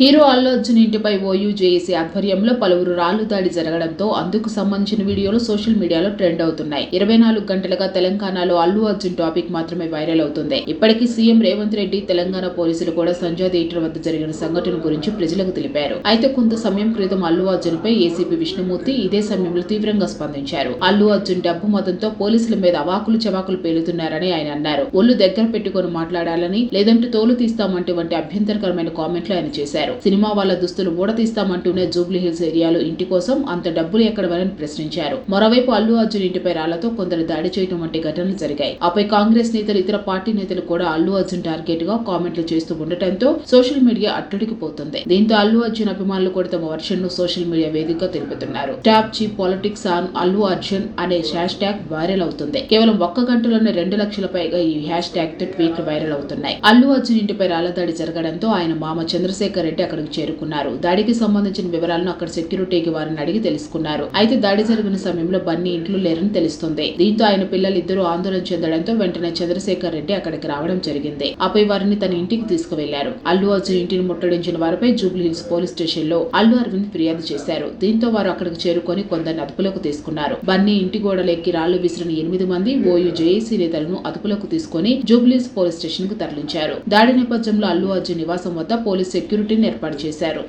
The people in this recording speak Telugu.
హీరో అల్లు అర్జున్ ఇంటిపై ఓయూ జేఏసీ ఆధ్వర్యంలో పలువురు రాళ్ళు దాడి జరగడంతో అందుకు సంబంధించిన వీడియోలు సోషల్ మీడియాలో ట్రెండ్ అవుతున్నాయి. ఇరవై నాలుగు గంటలుగా తెలంగాణలో అల్లు అర్జున్ టాపిక్ మాత్రమే వైరల్ అవుతుంది. ఇప్పటికీ సీఎం రేవంత్ రెడ్డి తెలంగాణ పోలీసులు కూడా సంజయ్ థియేటర్ వద్ద జరిగిన సంఘటన గురించి ప్రజలకు తెలిపారు. అయితే కొంత సమయం క్రితం అల్లు అర్జున్ పై ఏసీపీ విష్ణుమూర్తి ఇదే సమయంలో తీవ్రంగా స్పందించారు. అల్లు అర్జున్ డబ్బు మతంతో పోలీసుల మీద అవాకులు చవాకులు పేలుతున్నారని ఆయన అన్నారు. ఒళ్ళు దగ్గర పెట్టుకొని మాట్లాడాలని లేదంటే తోలు తీస్తామంటే వంటి అభ్యంతరకరమైన కామెంట్లు ఆయన చేశారు. సినిమా వాళ్ళ దుస్తులు ఊడతీస్తామంటూనే జూబ్లీ హిల్స్ ఏరియాలో ఇంటి కోసం అంత డబ్బులు ఎక్కడవని ప్రశ్నించారు. మరోవైపు అల్లు అర్జున్ ఇంటిపై రాళ్ళతో కొందరు దాడి చేయడం వంటి ఘటనలు జరిగాయి. ఆపై కాంగ్రెస్ నేతలు ఇతర పార్టీ నేతలు కూడా అల్లు అర్జున్ టార్గెట్గా కామెంట్లు చేస్తూ ఉండటంతో సోషల్ మీడియా అట్టడికిపోతుంది దీంతో అల్లు అర్జున్ అభిమానులు కూడా తమ వర్షన్ను సోషల్ మీడియా వేదికగా తెలుపుతున్నారు. ట్యాప్ చీ పాలిటిక్స్ ఆన్ అల్లు అర్జున్ అనే హ్యాష్ ట్యాగ్ వైరల్ అవుతుంది. కేవలం ఒక్క గంటలోనే రెండు లక్షల పైగా ఈ హ్యాష్ ట్యాగ్తో ట్వీట్లు వైరల్ అవుతున్నాయి. అల్లు అర్జున్ ఇంటిపై రాళ్ళ దాడి జరగడంతో ఆయన మామ చంద్రశేఖర్ రెడ్డి అక్కడికి చేరుకున్నారు. దాడికి సంబంధించిన వివరాలను అక్కడ సెక్యూరిటీకి వారిని అడిగి తెలుసుకున్నారు. అయితే దాడి జరిగిన సమయంలో బన్నీ ఇంట్లో లేరని తెలుస్తుంది. దీంతో ఆయన పిల్లలు ఇద్దరు ఆందోళన చెందడంతో వెంటనే చంద్రశేఖర్ రెడ్డి అక్కడికి రావడం జరిగింది. ఆపై వారిని తన ఇంటికి తీసుకువెళ్ళారు. అల్లు అర్జున్ ఇంటిని ముట్టడించిన వారిపై జూబ్లీ హిల్స్ పోలీస్ స్టేషన్లో అల్లు అరవింద్ ఫిర్యాదు చేశారు. దీంతో వారు అక్కడికి చేరుకొని కొందరిని అదుపులోకి తీసుకున్నారు. బన్నీ ఇంటి గోడలెక్కి రాళ్ళు విసిరిన ఎనిమిది మంది ఓయూ జేఏసీ నేతలను అదుపులోకి తీసుకుని జూబ్లీస్ పోలీస్ స్టేషన్కు తరలించారు. దాడి నేపథ్యంలో అల్లు అర్జున్ నివాసం వద్ద పోలీస్ సెక్యూరిటీ ఏర్పాటు చేశారు.